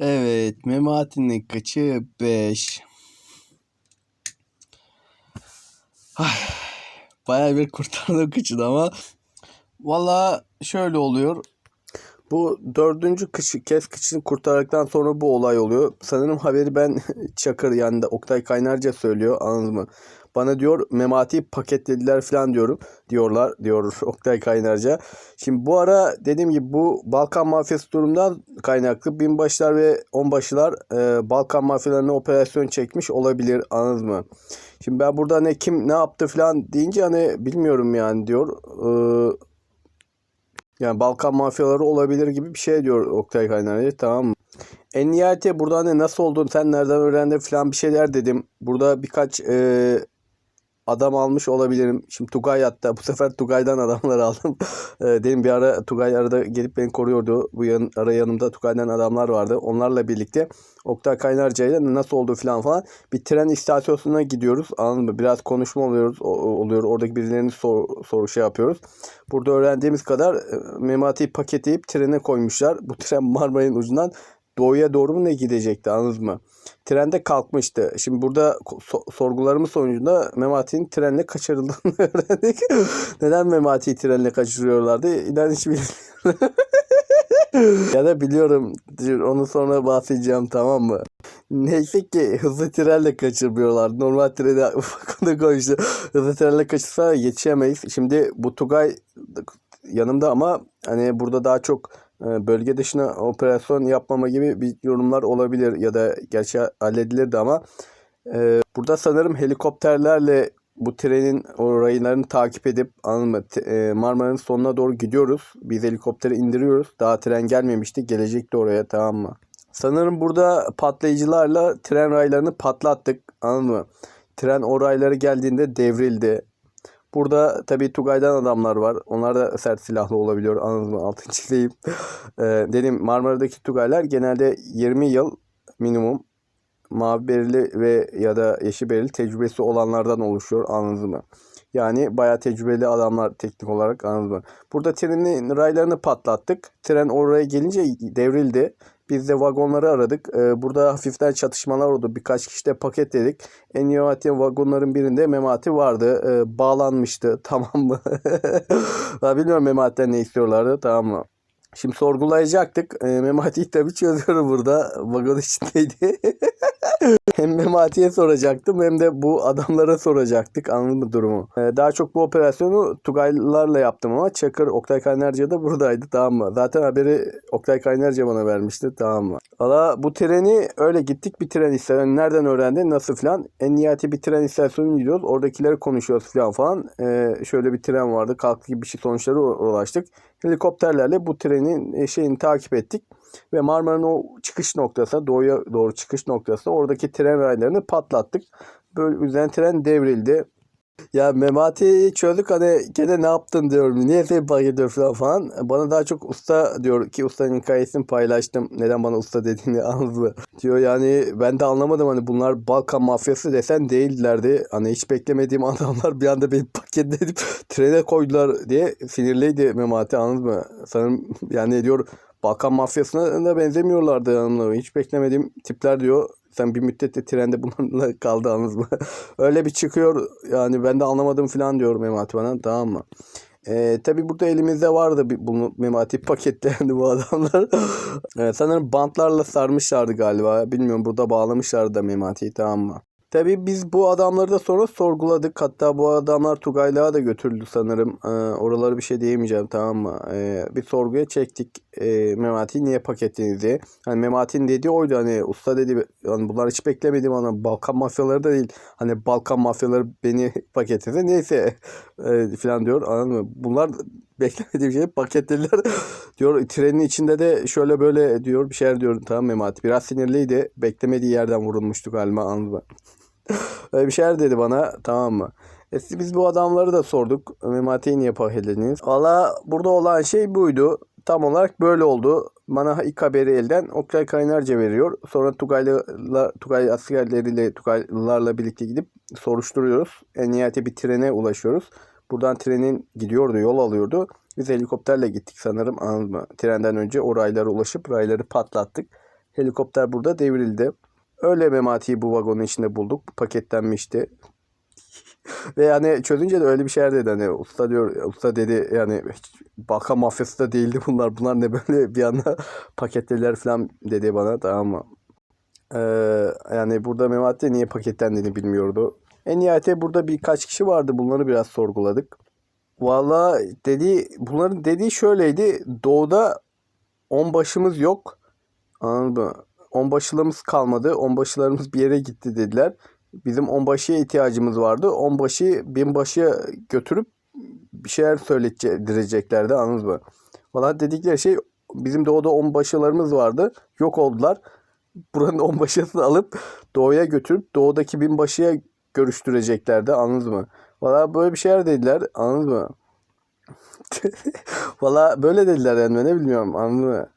Evet, Memati'nin kıçı 5. Bayağı bir kurtardım kıçını ama valla şöyle oluyor. Bu dördüncü kışı, kez kıçını kurtardıktan sonra bu olay oluyor. Sanırım haberi ben Çakır yani Oktay Kaynarca söylüyor anladınız mı? Bana diyor Memati'yi paketlediler falan diyorum. Diyorlar diyor Oktay Kaynarca. Şimdi bu ara dediğim gibi bu Balkan mafyası durumdan kaynaklı binbaşılar ve onbaşılar e, Balkan mafyalarına operasyon çekmiş olabilir anladınız mı? Şimdi ben burada ne kim ne yaptı falan deyince hani bilmiyorum yani diyor. Ee, yani Balkan mafyaları olabilir gibi bir şey diyor Oktay Kaynarca tamam mı? En nihayeti burada hani nasıl olduğunu sen nereden öğrendin falan bir şeyler dedim. Burada birkaç e, adam almış olabilirim. Şimdi Tugay hatta bu sefer Tugay'dan adamlar aldım. E, dedim bir ara Tugay arada gelip beni koruyordu. Bu yan, ara yanımda Tugay'dan adamlar vardı. Onlarla birlikte Oktay Kaynarca ile nasıl oldu falan falan bir tren istasyonuna gidiyoruz. Anladın mı? Biraz konuşma oluyoruz. oluyor. Oradaki birilerini sor, soru şey yapıyoruz. Burada öğrendiğimiz kadar e, Memati'yi paketleyip trene koymuşlar. Bu tren Marmaray'ın ucundan doğuya doğru mu ne gidecekti anladınız mı? Trende kalkmıştı. Şimdi burada so- sorgularımız sonucunda Memati'nin trenle kaçırıldığını öğrendik. Neden Memati'yi trenle kaçırıyorlardı? İnan hiç bilmiyorum. ya da biliyorum. Onu sonra bahsedeceğim tamam mı? Neyse ki hızlı trenle kaçırmıyorlar. Normal treni ufakında koymuştu. Hızlı trenle kaçırsa yetişemeyiz. Şimdi bu Tugay yanımda ama hani burada daha çok bölge dışına operasyon yapmama gibi bir yorumlar olabilir ya da gerçi halledilirdi ama e, burada sanırım helikopterlerle bu trenin o raylarını takip edip e, Marmara'nın sonuna doğru gidiyoruz. Biz helikopteri indiriyoruz. Daha tren gelmemişti. Gelecekti oraya tamam mı? Sanırım burada patlayıcılarla tren raylarını patlattık. Anladın mı? Tren o rayları geldiğinde devrildi. Burada tabii Tugay'dan adamlar var. Onlar da sert silahlı olabiliyor. Anladın mı? Altın çizeyim. Ee, dedim Marmara'daki Tugaylar genelde 20 yıl minimum mavi berili ve ya da yeşil berili tecrübesi olanlardan oluşuyor. Anladınız mı? Yani bayağı tecrübeli adamlar teknik olarak anladınız mı? Burada trenin raylarını patlattık. Tren oraya gelince devrildi. Biz de vagonları aradık. Ee, burada hafiften çatışmalar oldu. Birkaç kişi de paketledik. En nihayetinde vagonların birinde Memati vardı. Ee, bağlanmıştı. Tamam mı? ben bilmiyorum Memati'den ne istiyorlardı. Tamam mı? Şimdi sorgulayacaktık. Ee, Memati'yi tabii çözüyorum burada. Vagon içindeydi. hem Memati'ye soracaktım hem de bu adamlara soracaktık. Anladın mı durumu? Ee, daha çok bu operasyonu Tugaylılarla yaptım ama Çakır Oktay Kaynarca da buradaydı tamam mı? Zaten haberi Oktay Kaynarca bana vermişti tamam mı? Valla bu treni öyle gittik bir tren istasyonu. Nereden öğrendin nasıl filan? En nihayeti bir tren istasyonuna gidiyoruz. Oradakileri konuşuyoruz filan falan. Ee, şöyle bir tren vardı. Kalktı gibi bir şey sonuçlara ulaştık. Helikopterlerle bu trenin e, şeyini takip ettik. Ve Marmara'nın o çıkış noktası, doğuya doğru çıkış noktası oradaki tren raylarını patlattık. Böyle üzerine tren devrildi. Ya Memati'yi çözdük hani gene ne yaptın diyorum. Niye seni fark falan falan. Bana daha çok usta diyor ki ustanın hikayesini paylaştım. Neden bana usta dediğini anladı. Diyor yani ben de anlamadım hani bunlar Balkan mafyası desen değillerdi. Hani hiç beklemediğim adamlar bir anda beni paketledip trene koydular diye sinirliydi Memati anladın mı? Sanırım yani diyor Balkan mafyasına da benzemiyorlardı yanımda. Hiç beklemediğim tipler diyor. Sen bir müddet de trende bunlarla kaldı anladın mı? Öyle bir çıkıyor yani ben de anlamadım falan diyor Memati bana tamam mı? Ee, tabii burada elimizde vardı bir, bunu Memati paketlendi bu adamlar. Ee, sanırım bantlarla sarmışlardı galiba. Bilmiyorum burada bağlamışlardı da Memati'yi tamam mı? Tabii biz bu adamları da sonra sorguladık. Hatta bu adamlar Tugaylığa da götürüldü sanırım. Ee, oraları bir şey diyemeyeceğim tamam mı? Ee, bir sorguya çektik. Ee, Memati'yi niye paketlediniz diye. Hani Memati'nin dediği oydu hani usta dedi hani bunlar hiç beklemedim ana Balkan mafyaları da değil. Hani Balkan mafyaları beni paketledi neyse e, falan diyor anladın mı? Bunlar beklemediğim şey paketlediler diyor trenin içinde de şöyle böyle diyor bir şeyler diyor tamam Memati biraz sinirliydi beklemediği yerden vurulmuştu galiba anladın mı? Öyle bir şeyler dedi bana tamam mı? E, biz bu adamları da sorduk. Memati'yi niye paketlediniz? Valla burada olan şey buydu. Tam olarak böyle oldu. Bana ilk haberi elden Oktay Kaynarca veriyor. Sonra Tugaylılar, Tugay askerleriyle Tugaylılarla birlikte gidip soruşturuyoruz. En nihayete bir trene ulaşıyoruz. Buradan trenin gidiyordu, yol alıyordu. Biz helikopterle gittik sanırım anladın mı? Trenden önce o raylara ulaşıp rayları patlattık. Helikopter burada devrildi. Öyle Memati'yi bu vagonun içinde bulduk. Paketlenmişti. Ve yani çözünce de öyle bir şeyler dedi hani usta diyor usta dedi yani Balkan mafyası da değildi bunlar bunlar ne böyle bir anda paketlediler falan dedi bana tamam mı? Ee, yani burada Memati niye paketlendiğini bilmiyordu. En nihayetinde burada birkaç kişi vardı bunları biraz sorguladık. Valla dedi bunların dediği şöyleydi doğuda onbaşımız yok anladın mı? Onbaşılığımız kalmadı onbaşılarımız bir yere gitti dediler. Bizim onbaşıya ihtiyacımız vardı. Onbaşı binbaşıya götürüp bir şeyler söylettireceklerdi anladınız mı? Valla dedikleri şey bizim doğuda onbaşılarımız vardı. Yok oldular. Buranın onbaşısını alıp doğuya götürüp doğudaki binbaşıya görüştüreceklerdi anladınız mı? Valla böyle bir şeyler dediler anladınız mı? Valla böyle dediler yani ne bilmiyorum anladın mı?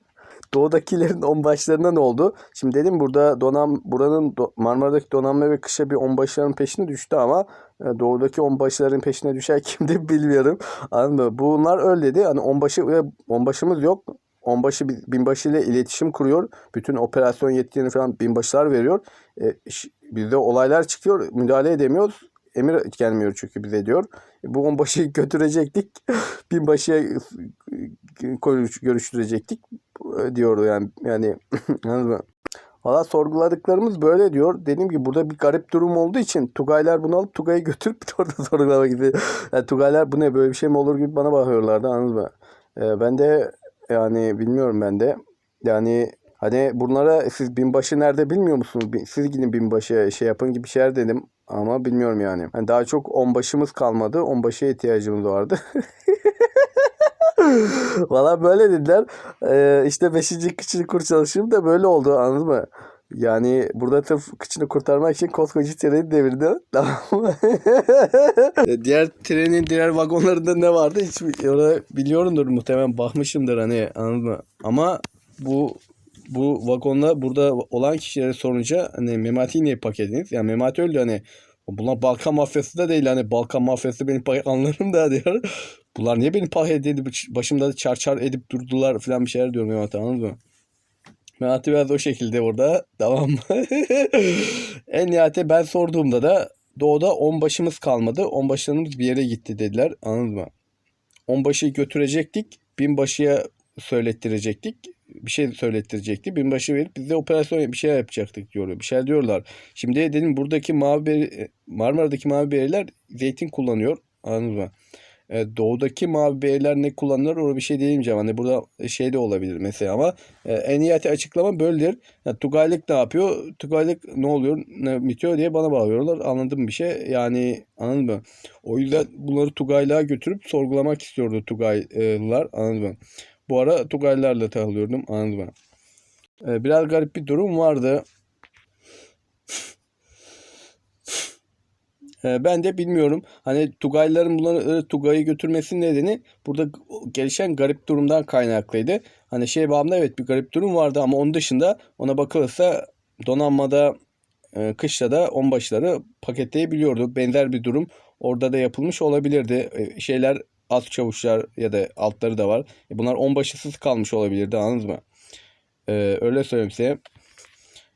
Doğudakilerin onbaşlarına ne oldu? Şimdi dedim burada donam buranın do- Marmara'daki donanma ve kışa bir onbaşıların peşine düştü ama e, doğudaki onbaşıların peşine düşer kimdi bilmiyorum. Anladın mı? Bunlar öyle dedi. Hani onbaşı ve onbaşımız yok. Onbaşı bi- binbaşı ile iletişim kuruyor. Bütün operasyon yetkilerini falan binbaşılar veriyor. E, bizde olaylar çıkıyor. Müdahale edemiyoruz. Emir gelmiyor çünkü bize diyor. E, Bu onbaşıyı götürecektik. binbaşıya e, konuş- görüştürecektik e, diyordu yani. Yani? Valla sorguladıklarımız böyle diyor. Dediğim gibi burada bir garip durum olduğu için Tugaylar bunu alıp Tugay'ı götürüp orada sorgulama gibi. Yani Tugaylar bu ne böyle bir şey mi olur gibi bana bakıyorlardı anladın mı? Ee, ben de yani bilmiyorum ben de. Yani hani bunlara siz binbaşı nerede bilmiyor musunuz? Siz gidin binbaşıya şey yapın gibi şeyler dedim. Ama bilmiyorum yani. yani daha çok onbaşımız kalmadı. Onbaşıya ihtiyacımız vardı. Valla böyle dediler. Ee, işte 5. kıçını kur çalışım da böyle oldu anladın mı? Yani burada tırf kıçını kurtarmak için koskoca treni devirdi. Tamam mı? diğer trenin diğer vagonlarında ne vardı hiç orada biliyorumdur muhtemelen bakmışımdır hani anladın mı? Ama bu bu vagonla burada olan kişilere sorunca hani Memati'yi niye paketlediniz? Yani Memati öldü hani bunlar Balkan mafyası da değil hani Balkan mafyası benim paket anlarım da diyor. Bunlar niye beni paket edip başımda da çar edip durdular falan bir şeyler diyorum Memati anladın mı? Memati biraz o şekilde orada tamam mı? en nihayetinde ben sorduğumda da doğuda onbaşımız kalmadı. Onbaşlarımız bir yere gitti dediler anladın mı? Onbaşıyı götürecektik. Binbaşıya söylettirecektik. Bir şey söylettirecekti. Binbaşı verip biz de operasyon bir şey yapacaktık diyor. Bir şey diyorlar. Şimdi dedim buradaki mavi beri, Marmara'daki mavi beriler zeytin kullanıyor. Anladınız mı? E, doğudaki mavi beyler ne kullanırlar orada bir şey diyemeyeceğim. Hani burada şey de olabilir mesela ama e, en nihayeti açıklama böyledir. Yani Tugaylık ne yapıyor? Tugaylık ne oluyor? Ne bitiyor diye bana bağlıyorlar. Anladım bir şey. Yani anladın mı? O yüzden bunları Tugaylığa götürüp sorgulamak istiyordu Tugaylılar. Anladın mı? Bu ara Tugaylılarla takılıyordum. Anladın mı? E, biraz garip bir durum vardı. E, Ben de bilmiyorum. Hani Tugayların bunları e, Tugay'ı götürmesinin nedeni burada gelişen garip durumdan kaynaklıydı. Hani şey bağımda evet bir garip durum vardı ama onun dışında ona bakılırsa donanmada e, kışla da onbaşıları paketleyebiliyordu. Benzer bir durum orada da yapılmış olabilirdi. E, şeyler az çavuşlar ya da altları da var. E, bunlar onbaşısız kalmış olabilirdi anladınız mı? E, öyle söyleyeyim size.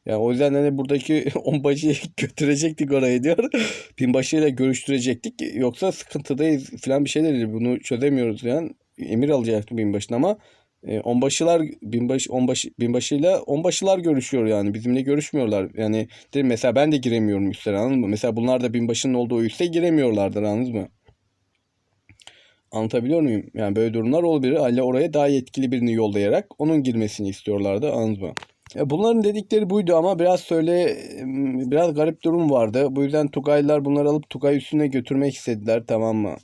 Yani o yüzden hani buradaki onbaşıyı götürecektik oraya diyor. Binbaşıyla görüştürecektik. Yoksa sıkıntıdayız falan bir şeyler dedi. Bunu çözemiyoruz yani. Emir alacaktı binbaşına ama e, onbaşılar binbaşı onbaşı binbaşıyla onbaşılar görüşüyor yani. Bizimle görüşmüyorlar. Yani mesela ben de giremiyorum üstlere anladın mı? Mesela bunlar da binbaşının olduğu üste giremiyorlardır anladınız mı? Anlatabiliyor muyum? Yani böyle durumlar olabilir. Aile oraya daha yetkili birini yollayarak onun girmesini istiyorlardı. Anladınız mı? Bunların dedikleri buydu ama biraz söyle biraz garip durum vardı. Bu yüzden Tugaylılar bunları alıp Tugay üstüne götürmek istediler tamam mı?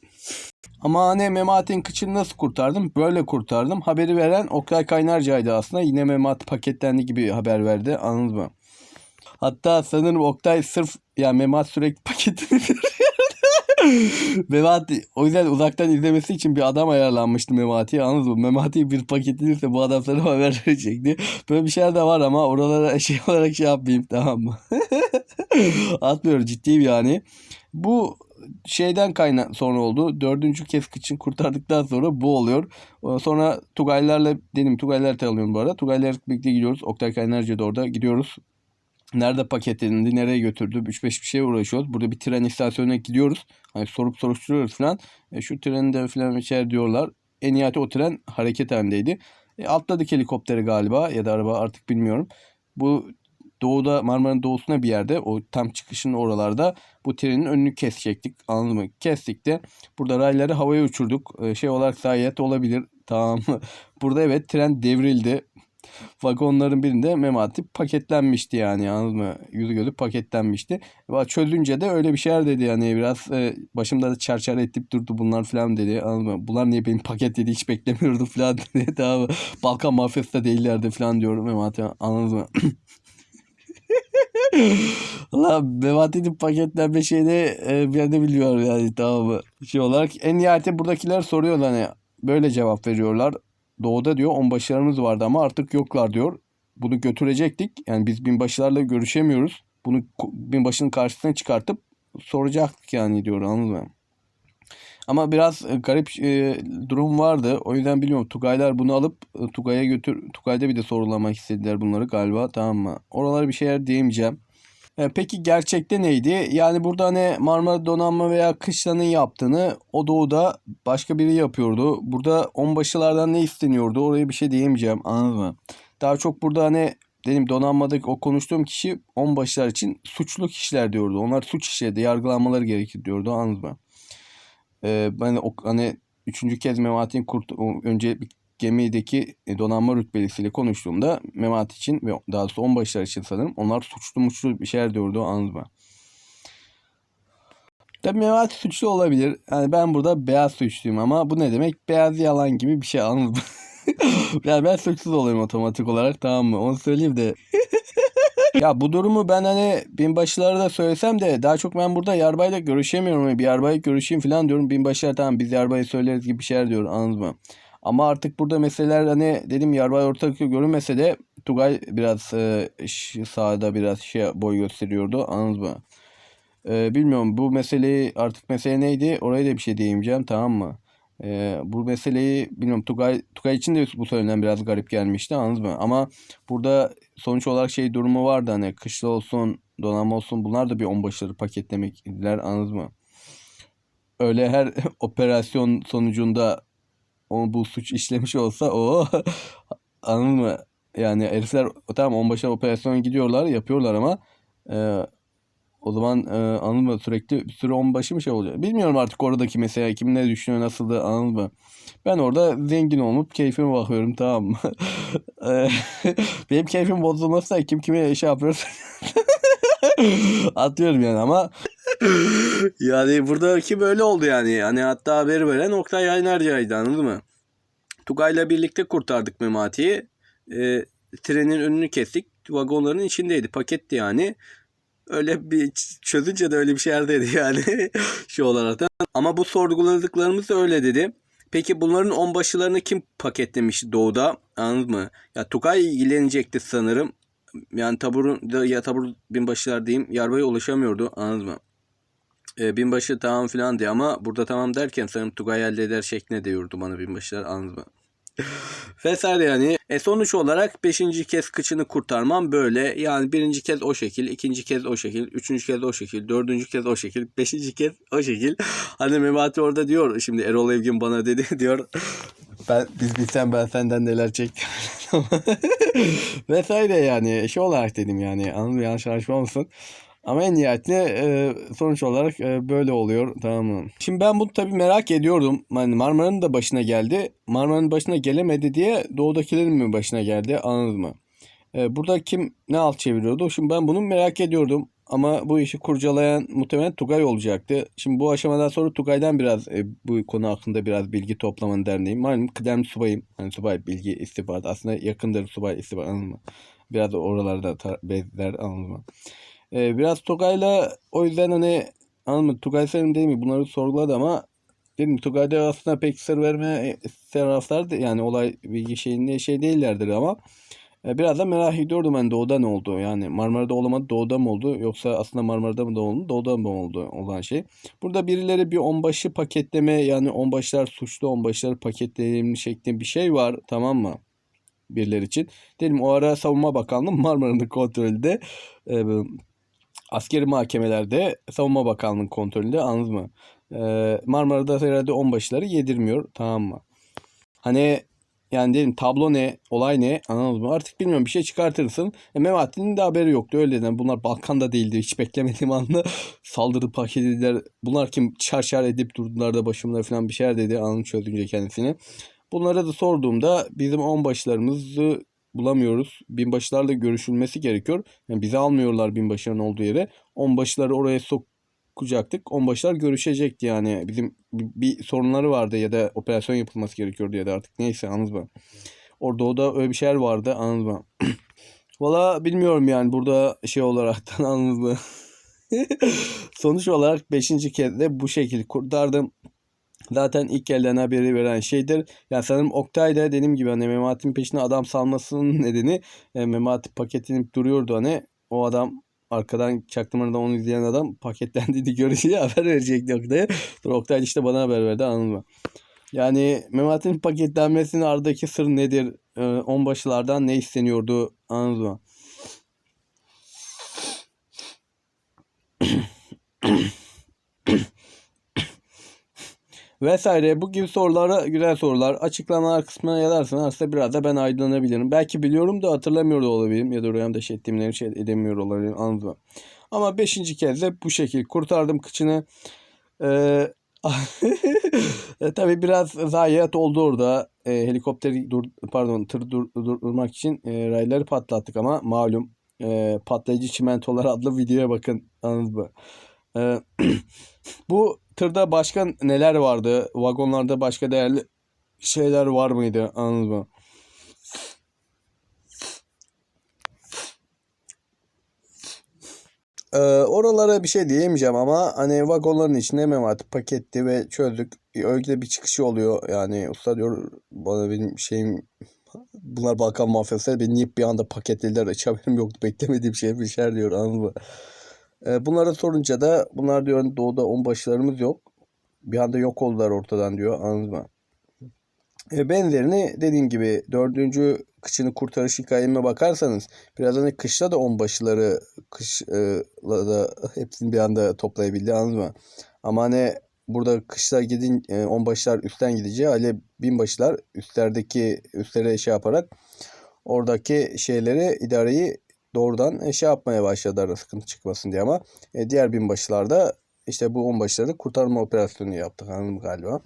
Ama hani Memati'nin kıçını nasıl kurtardım? Böyle kurtardım. Haberi veren Oktay Kaynarca'ydı aslında. Yine Memati paketlendi gibi haber verdi. Anladınız mı? Hatta sanırım Oktay sırf ya Memat sürekli paketini. Memati o yüzden uzaktan izlemesi için bir adam ayarlanmıştı Memati'ye anladın mı? Memati'yi bir paketlenirse bu adam sana haber verecekti. Böyle bir şeyler de var ama oralara şey olarak şey yapmayayım tamam mı? Atmıyorum ciddiyim yani. Bu şeyden kaynak sonra oldu. Dördüncü kez kıçın kurtardıktan sonra bu oluyor. Ondan Sonra Tugaylarla dedim Tugaylar alıyorum bu arada. Tugaylar birlikte gidiyoruz. Oktay Kaynarca da orada gidiyoruz. Nerede paketlendi, nereye götürdü, 3-5 bir şeye uğraşıyoruz. Burada bir tren istasyonuna gidiyoruz. Hani sorup soruşturuyoruz falan. E, şu trende falan içer diyorlar. En nihayet o tren hareket halindeydi. E, atladık helikopteri galiba ya da araba artık bilmiyorum. Bu doğuda Marmara'nın doğusuna bir yerde o tam çıkışın oralarda bu trenin önünü kesecektik. Anladın mı? Kestik de burada rayları havaya uçurduk. E, şey olarak zayiat olabilir. Tamam. Burada evet tren devrildi. Vagonların birinde Memati paketlenmişti yani anladın mı? Yüzü gözü paketlenmişti. Çözünce de öyle bir şeyler dedi yani biraz e, başımda da çarçar etip durdu bunlar falan dedi anladın mı? Bunlar niye benim paket dedi hiç beklemiyordum falan dedi. Mı? Balkan mafyası da değillerdi falan diyorum Memati anladın mı? Allah Memati'nin paketlenme şeyini e, bir de biliyorum yani tamam mı? Şey olarak en nihayetinde buradakiler soruyor hani böyle cevap veriyorlar. Doğuda diyor onbaşılarımız vardı ama artık yoklar diyor. Bunu götürecektik. Yani biz binbaşılarla görüşemiyoruz. Bunu binbaşının karşısına çıkartıp soracaktık yani diyor anladın mı? Ama biraz e, garip e, durum vardı. O yüzden biliyorum Tugaylar bunu alıp e, Tugay'a götür. Tugay'da bir de sorulamak istediler bunları galiba tamam mı? Oralara bir şeyler diyemeyeceğim. E, Peki gerçekte neydi? Yani burada hani Marmara Donanma veya Kışla'nın yaptığını o doğuda başka biri yapıyordu. Burada onbaşılardan ne isteniyordu? Oraya bir şey diyemeyeceğim. Anladın mı? Daha çok burada hani dedim donanmadaki o konuştuğum kişi onbaşılar için suçlu kişiler diyordu. Onlar suç işledi, yargılanmaları gerekir diyordu. Anladın mı? E, ben o, hani üçüncü kez Memati'nin kurt o önce bir gemideki e, donanma rütbelisiyle konuştuğumda Memati için ve daha doğrusu onbaşılar için sanırım onlar suçlu muçlu bir şeyler diyordu anladın mı? Tabii Memati suçlu olabilir. Yani ben burada beyaz suçluyum ama bu ne demek? Beyaz yalan gibi bir şey anladın mı? yani ben suçsuz olayım otomatik olarak tamam mı? Onu söyleyeyim de. ya bu durumu ben hani binbaşılara da söylesem de daha çok ben burada yarbayla görüşemiyorum. Bir yarbayla görüşeyim falan diyorum. Binbaşılar tamam biz yarbayı söyleriz gibi bir şeyler diyor anladın mı? Ama artık burada meseleler hani dedim yarbay ortak görünmese de Tugay biraz e, sahada biraz şey boy gösteriyordu anladın mı? E, bilmiyorum bu meseleyi artık mesele neydi oraya da bir şey diyemeyeceğim tamam mı? E, bu meseleyi bilmiyorum Tugay, Tugay için de bu söylenen biraz garip gelmişti anladın mı? Ama burada sonuç olarak şey durumu vardı hani kışla olsun donanma olsun bunlar da bir onbaşıları paketlemektiler anladın mı? Öyle her operasyon sonucunda o bu suç işlemiş olsa o anladın mı? Yani herifler tamam onbaşı operasyona gidiyorlar yapıyorlar ama e, o zaman e, anladın mı? Sürekli bir sürü onbaşı mı şey oluyor? Bilmiyorum artık oradaki mesela kim ne düşünüyor nasıl da mı? Ben orada zengin olup keyfime bakıyorum tamam mı? E, Benim keyfim bozulmazsa kim kime şey yapıyor atıyorum yani ama yani buradaki böyle oldu yani. Hani hatta haberi veren Oktay Aynarca'ydı anladın mı? Tugay'la birlikte kurtardık Memati'yi. E, trenin önünü kestik. Vagonların içindeydi. Paketti yani. Öyle bir çözünce de öyle bir şeyler dedi yani. Şu olarak da. Ama bu sorguladıklarımız da öyle dedi. Peki bunların onbaşılarını kim paketlemiş doğuda? Anladın mı? Ya Tugay ilgilenecekti sanırım. Yani taburun ya tabur binbaşılar diyeyim yarbaya ulaşamıyordu anladın mı? E, binbaşı tamam filan diye ama burada tamam derken sanırım Tugay halleder şeklinde diyordu bana binbaşılar anladın mı? Vesaire yani. E sonuç olarak 5. kez kıçını kurtarmam böyle. Yani birinci kez o şekil, ikinci kez o şekil, üçüncü kez o şekil, dördüncü kez o şekil, beşinci kez o şekil. Hani Memati orada diyor şimdi Erol Evgin bana dedi diyor. Ben biz bilsen ben senden neler çektim. Vesaire yani şey olarak dedim yani anladın yanlış anlaşılmasın. Ama en nihayetinde e, sonuç olarak e, böyle oluyor tamam mı? Şimdi ben bunu tabii merak ediyordum. Yani Marmara'nın da başına geldi. Marmara'nın başına gelemedi diye doğudakilerin mi başına geldi anladın mı? E, burada kim ne alt çeviriyordu? Şimdi ben bunu merak ediyordum. Ama bu işi kurcalayan muhtemelen Tugay olacaktı. Şimdi bu aşamadan sonra Tugay'dan biraz e, bu konu hakkında biraz bilgi toplamanın derneğim. Malum kıdemli subayım. Hani subay bilgi istihbarat. Aslında yakındır subay istihbarat mı? Biraz da oralarda anladın mı? Ee, biraz Tugay'la o yüzden hani mı? Tugay senin değil mi? Bunları sorguladı ama dedim Tugay'da aslında pek sır verme taraflar da yani olay bilgi şeyinde şey değillerdir ama E, biraz da merak ediyordum ben doğuda ne oldu? Yani Marmara'da olamadı doğuda mı oldu? Yoksa aslında Marmara'da mı da oldu? Doğuda mı oldu olan şey? Burada birileri bir onbaşı paketleme yani onbaşlar suçlu onbaşları paketleyelim şeklinde bir şey var tamam mı? Birileri için. Dedim o ara Savunma Bakanlığı Marmara'nın kontrolünde e, askeri mahkemelerde Savunma Bakanlığı'nın kontrolünde anladınız mı? E, Marmara'da herhalde onbaşıları yedirmiyor tamam mı? Hani yani dedim tablo ne, olay ne anladınız mı? Artık bilmiyorum bir şey çıkartırsın. E, Memati'nin de haberi yoktu öyle dedim. Bunlar Balkan'da değildi. Hiç beklemediğim anda saldırı paketlediler. Bunlar kim çar çar edip durdular da başımda falan bir şeyler dedi anını çözünce kendisini. Bunlara da sorduğumda bizim onbaşılarımızı bulamıyoruz. Binbaşılarla görüşülmesi gerekiyor. Yani bizi almıyorlar binbaşıların olduğu yere. Onbaşıları oraya sokacaktık. Onbaşılar görüşecekti yani. Bizim bir, sorunları vardı ya da operasyon yapılması gerekiyordu ya da artık neyse anladınız mı? Orada o da öyle bir şeyler vardı anladınız mı? Valla bilmiyorum yani burada şey olaraktan anladınız mı? Sonuç olarak 5. kez de bu şekilde kurtardım. Zaten ilk elden haberi veren şeydir. Yani sanırım Oktay da dediğim gibi hani Memati'nin peşine adam salmasının nedeni e, Memati paketlenip duruyordu hani o adam arkadan çaktırmadan onu izleyen adam paketlendiğini görünce haber verecekti Oktay'a. Sonra Oktay işte bana haber verdi anladın mı? Yani Memati'nin paketlenmesinin ardındaki sır nedir? Ee, onbaşılardan ne isteniyordu anladın mı? vesaire bu gibi sorulara güzel sorular açıklamalar kısmına yazarsan aslında biraz da ben aydınlanabilirim. Belki biliyorum da hatırlamıyor da olabilirim ya da rüyamda şey ettiğimleri şey edemiyor olabilirim anladın mı? Ama beşinci kez de bu şekilde kurtardım kıçını. Ee, e, tabii biraz zayiat oldu orada. E, helikopteri dur pardon tır dur, durdurmak için e, rayları patlattık ama malum e, patlayıcı çimentolar adlı videoya bakın anladınız mı? E, bu tırda başka neler vardı? Vagonlarda başka değerli şeyler var mıydı? Anladınız mı? Ee, oralara bir şey diyemeyeceğim ama hani vagonların içinde Memati paketti ve çözdük. Öyle bir çıkışı oluyor yani usta diyor bana benim şeyim bunlar Balkan mafyası beni niye bir anda paketlediler hiç haberim yoktu beklemediğim şey bir şeyler diyor anladın mı? Ee, bunlara sorunca da bunlar diyor doğuda onbaşılarımız yok. Bir anda yok oldular ortadan diyor anladın mı? Benzerini dediğim gibi dördüncü kışını kurtarış hikayeme bakarsanız biraz hani kışta da onbaşıları kışla da hepsini bir anda toplayabildi anladın mı? Ama hani burada kışla gidin e, onbaşılar üstten gideceği hale binbaşılar üstlerdeki üstlere şey yaparak oradaki şeyleri idareyi doğrudan şey yapmaya başladılar sıkıntı çıkmasın diye ama e, diğer binbaşılar da işte bu onbaşıları kurtarma operasyonu yaptık anladın galiba.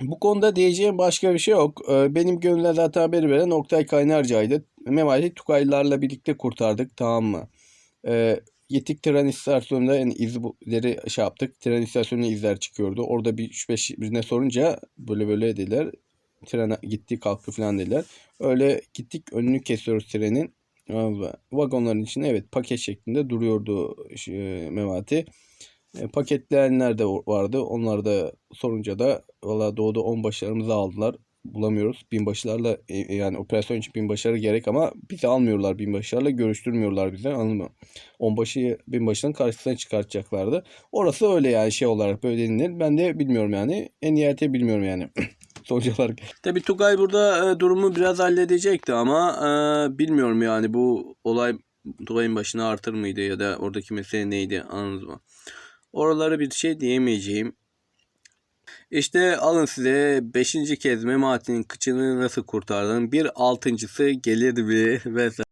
Bu konuda diyeceğim başka bir şey yok. Ee, Benim zaten haberi veren Oktay Kaynarca'ydı. Memati Tukaylılarla birlikte kurtardık tamam mı? Ee, gittik tren istasyonunda yani izleri şey yaptık. Tren istasyonuna izler çıkıyordu. Orada bir 3-5 birine sorunca böyle böyle dediler. Tren gitti kalktı falan dediler. Öyle gittik önünü kesiyoruz trenin. Vagonların içinde evet paket şeklinde duruyordu e, Memati. E, paketleyenler de vardı. Onlar da sorunca da valla doğuda 10 başlarımızı aldılar. Bulamıyoruz. Binbaşılarla e, yani operasyon için binbaşıları gerek ama bizi almıyorlar binbaşılarla. Görüştürmüyorlar bize anladın mı? Onbaşı binbaşının karşısına çıkartacaklardı. Orası öyle yani şey olarak böyle denilir. Ben de bilmiyorum yani. En nihayeti bilmiyorum yani. sonuç olarak. Tabii Tugay burada e, durumu biraz halledecekti ama e, bilmiyorum yani bu olay Tugay'ın başına artır mıydı ya da oradaki mesele neydi anladınız mı? Oralara bir şey diyemeyeceğim. İşte alın size 5. kez Memati'nin kıçını nasıl kurtardım. Bir altıncısı gelir mi vesaire.